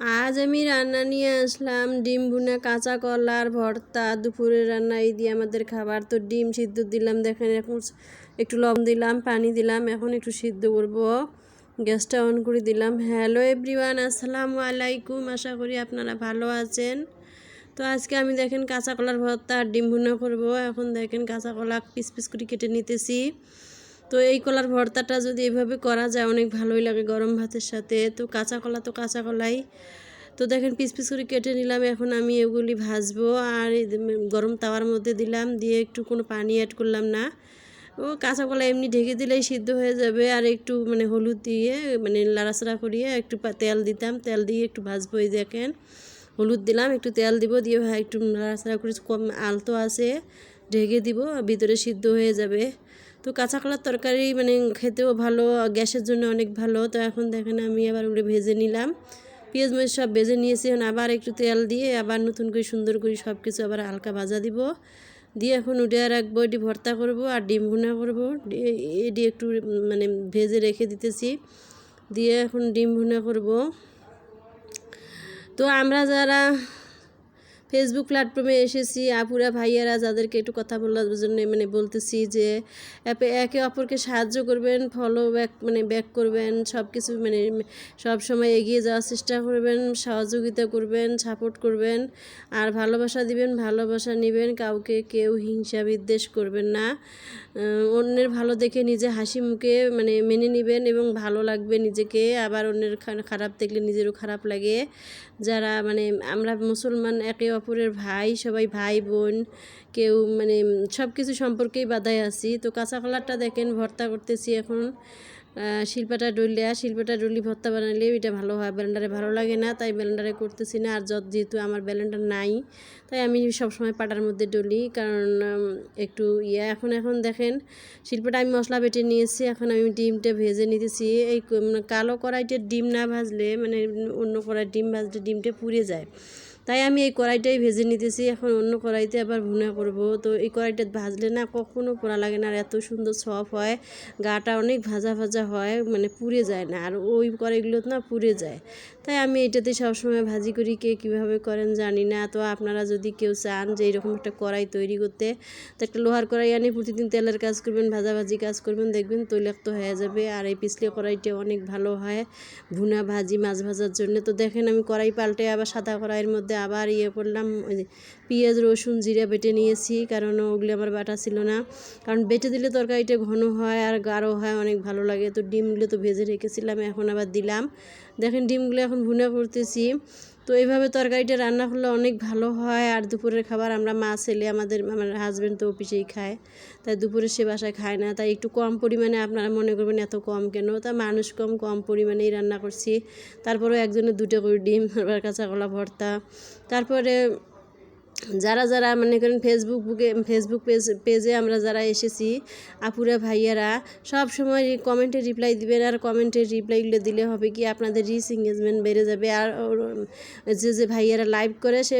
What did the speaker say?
আজ আমি রান্না নিয়ে আসলাম। ডিম ভুনা, কাঁচা কলার ভর্তা। দুপুরের রান্না, এই দিয়ে আমাদের খাবার। তো ডিম সিদ্ধ দিলাম, দেখেন এখন একটু লবণ দিলাম, পানি দিলাম, এখন একটু সিদ্ধ করব। গ্যাসটা অন করে দিলাম। হ্যালো এভরিওয়ান, আসসালামু আলাইকুম। আশা করি আপনারা ভালো আছেন। তো আজকে আমি দেখেন কাঁচা কলার ভর্তা আর ডিম ভুনা করব। এখন দেখেন কাঁচা কলা পিস পিস করে কেটে নিতেছি। তো এই কলার ভর্তাটা যদি এভাবে করা যায়, অনেক ভালোই লাগে গরম ভাতের সাথে। তো কাঁচা কলা তো কাঁচা কলাই। তো দেখেন পিস পিস করে কেটে নিলাম, এখন আমি এগুলি ভাজবো। আর গরম তাওয়ার মধ্যে দিলাম, দিয়ে একটু কোনো পানি অ্যাড করলাম না। ও কাঁচা কলা এমনি ঢেকে দিলেই সিদ্ধ হয়ে যাবে। আর একটু মানে হলুদ দিয়ে মানে লাড়াচাড়া করিয়ে একটু তেল দিতাম। তেল দিয়ে একটু ভাজবো, এই দেখেন। হলুদ দিলাম, একটু তেল দিব, দিয়ে ভাই একটু লাড়াচাড়া করে কম আলতো আছে, ঢেকে দিব ভিতরে সিদ্ধ হয়ে যাবে। তো কাঁচা কলার তরকারি মানে খেতেও ভালো, গ্যাসের জন্য অনেক ভালো। তো এখন দেখেন আমি আবার ওগুলো ভেজে নিলাম। পেঁয়াজ মরিচ সব ভেজে নিয়েছি, এখন আবার একটু তেল দিয়ে আবার নতুন করে সুন্দর করে সব কিছু আবার হালকা ভাজা দিব। দিয়ে এখন উঠে রাখব, এটি ভর্তা করব আর ডিম ভুনা করব। এটি একটু মানে ভেজে রেখে দিতেছি। দিয়ে এখন ডিম ভুনা করব। তো আমরা যারা ফেসবুক প্ল্যাটফর্মে এসেছি। আপুরা, ভাইয়ারা, যাদেরকে একটু কথা বলার জন্য মানে বলতেছি যে অ্যাপে একে অপরকে সাহায্য করবেন ফলো ব্যাক মানে ব্যাক করবেন সব কিছু মানে সব সময় এগিয়ে যাওয়ার চেষ্টা করবেন, সহযোগিতা করবেন সাপোর্ট করবেন, আর ভালোবাসা দিবেন, ভালোবাসা নেবেন, কাউকে কেউ হিংসা বিদ্বেষ করবেন না। অন্যের ভালো দেখে নিজে হাসি মুখে মানে মেনে নেবেন এবং ভালো লাগবে নিজেকে, আবার অন্যের খারাপ দেখলে নিজেরও খারাপ লাগে। যারা মানে আমরা মুসলমান, একে অপরের ভাই, সবাই ভাই, বোন, কেউ মানে সব কিছু সম্পর্কেই বাধায় আছি। তো কাঁচা কলারটা দেখেন, ভর্তা করতেছি এখন। শিল্পাটা ডলিয়া শিল্পাটা ডলি ভর্তা বানালে এটা ভালো হয়। ব্যালেন্ডারে ভালো লাগে না, তাই ব্যালেন্ডারে করতেছি না। আর যত যেহেতু আমার ব্যালেন্ডার নাই, তাই আমি সবসময় পাটার মধ্যে ডলি। কারণ একটু ইয়ে। এখন এখন দেখেন, শিল্পটা আমি মশলা বেটে নিয়েছি। এখন আমি ডিমটা ভেজে নিতেছি। এই কালো কড়াইতে ডিম না ভাজলে মানে অন্য কড়াই ডিম ভাজলে ডিমটা পুড়ে যায়। তাই আমি এই কড়াইটাই ভেজে নিতেছি। এখন অন্য কড়াইতে আবার ভুনা করব। তো এই কড়াইটা ভাজলে না কখনো পোড়া লাগে না আর এত সুন্দর সফ হয়। গাটা অনেক ভাজা ভাজা হয় মানে পুড়ে যায় না। আর ওই কড়াইগুলো না পুড়ে যায়। তাই আমি এটাতে সবসময় ভাজি করি। কে কীভাবে করেন জানি না। তো আপনারা যদি কেউ চান যে এরকম একটা কড়াই তৈরি করতে, তো একটা লোহার কড়াই আনি। প্রতিদিন তেলের কাজ করবেন, ভাজাভাজি কাজ করবেন, দেখবেন তৈলাক্ত হয়ে যাবে। আর এই পিছলে কড়াইটা অনেক ভালো হয় ভুনা ভাজি মাছ ভাজার জন্য। তো দেখেন আমি কড়াই পাল্টে আবার সাদা কড়াইয়ের মধ্যে আবার ইয়ে করলাম পেঁয়াজ, রসুন, জিরা বেটে নিয়েছি, কারণ ওগুলি আমার বাটা ছিল না। কারণ বেটে দিলে তরকারিটা ঘন হয় আর গাঢ় হয়, অনেক ভালো লাগে। তো ডিমগুলো তো ভেজে রেখেছিলাম, এখন আবার দিলাম। দেখেন ডিমগুলো এখন ভুনা করতেছি। তো এইভাবে তরকারিটা রান্না করলে অনেক ভালো হয়। আর দুপুরের খাবার আমরা মা, ছেলে, আমাদের, আমার হাজব্যান্ড তো অফিসেই খায়। তাই দুপুরে সে বাসায় খায় না। তাই একটু কম পরিমাণে আপনারা মনে করবেন এত কম কেন? তা মানুষ কম কম পরিমাণেই রান্না করছি। তারপরেও একজনের দুটো করে ডিম, আবার কাঁচা কলা ভর্তা। তারপরে যারা যারা মনে করেন ফেসবুক বুকে ফেসবুক পেজ পেজে আমরা যারা এসেছি, আপুরা, ভাইয়ারা, সব সময় কমেন্টে রিপ্লাই দিবেন আর কমেন্টের রিপ্লাইগুলো দিলে হবে কি আপনাদের রিচ এঙ্গেজমেন্ট বেড়ে যাবে। আর যে যে ভাইয়ারা লাইভ করে সে